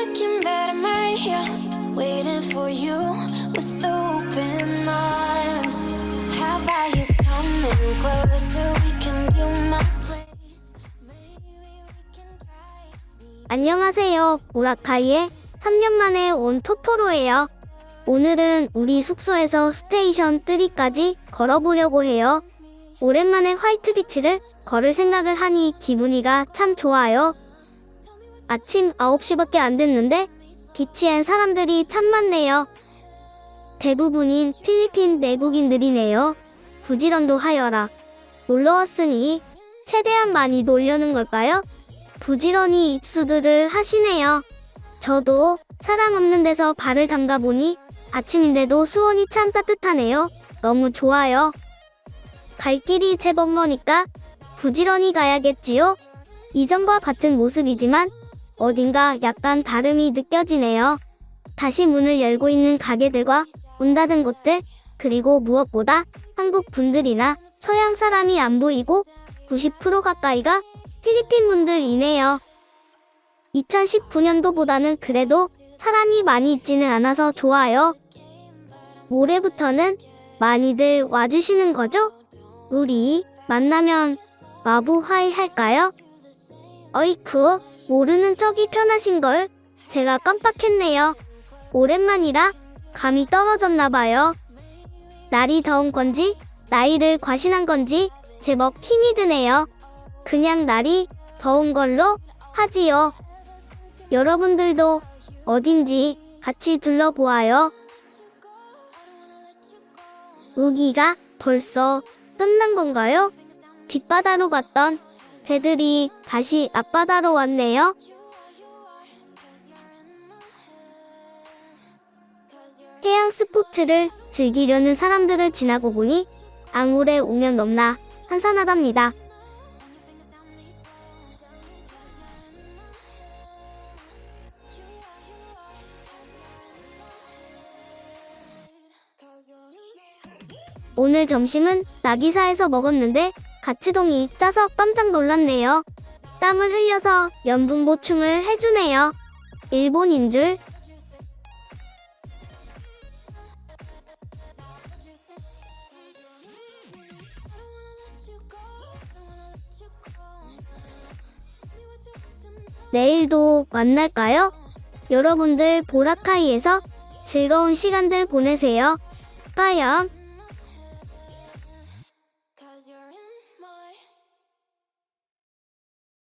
looking better, right here, waiting for you with open arms. How about you coming closer? We can do my place. Maybe we can try. 안녕하세요. 오라카이의 3년 만에 온 토토로예요. 오늘은 우리 숙소에서 스테이션 3까지 걸어보려고 해요. 오랜만에 화이트 비치를 걸을 생각을 하니 기분이가 참 좋아요. 아침 9시밖에 안 됐는데 비치엔 사람들이 참 많네요. 대부분인 필리핀 내국인들이네요. 부지런도 하여라. 놀러 왔으니 최대한 많이 놀려는 걸까요? 부지런히 입수들을 하시네요. 저도 사람 없는 데서 발을 담가 보니 아침인데도 수온이 참 따뜻하네요. 너무 좋아요. 갈 길이 제법 머니까 부지런히 가야겠지요? 이전과 같은 모습이지만 어딘가 약간 다름이 느껴지네요. 다시 문을 열고 있는 가게들과 문 닫은 곳들, 그리고 무엇보다 한국 분들이나 서양 사람이 안 보이고 90% 가까이가 필리핀 분들이네요. 2019년도보다는 그래도 사람이 많이 있지는 않아서 좋아요. 올해부터는 많이들 와주시는 거죠? 우리 만나면 마부하이 할까요? 어이쿠, 모르는 척이 편하신걸. 제가 깜빡했네요. 오랜만이라 감이 떨어졌나 봐요. 날이 더운 건지, 나이를 과신한 건지, 제법 힘이 드네요. 그냥 날이 더운 걸로 하지요. 여러분들도 어딘지 같이 둘러보아요. 우기가 벌써 끝난 건가요? 뒷바다로 갔던 배들이 다시 앞바다로 왔네요. 해양 스포츠를 즐기려는 사람들을 지나고 보니 앙울에 오면 넘나 한산하답니다. 오늘 점심은 나기사에서 먹었는데 가치동이 짜서 깜짝 놀랐네요. 땀을 흘려서 염분 보충을 해주네요. 일본인 줄. 내일도 만날까요? 여러분들 보라카이에서 즐거운 시간들 보내세요. 빠염.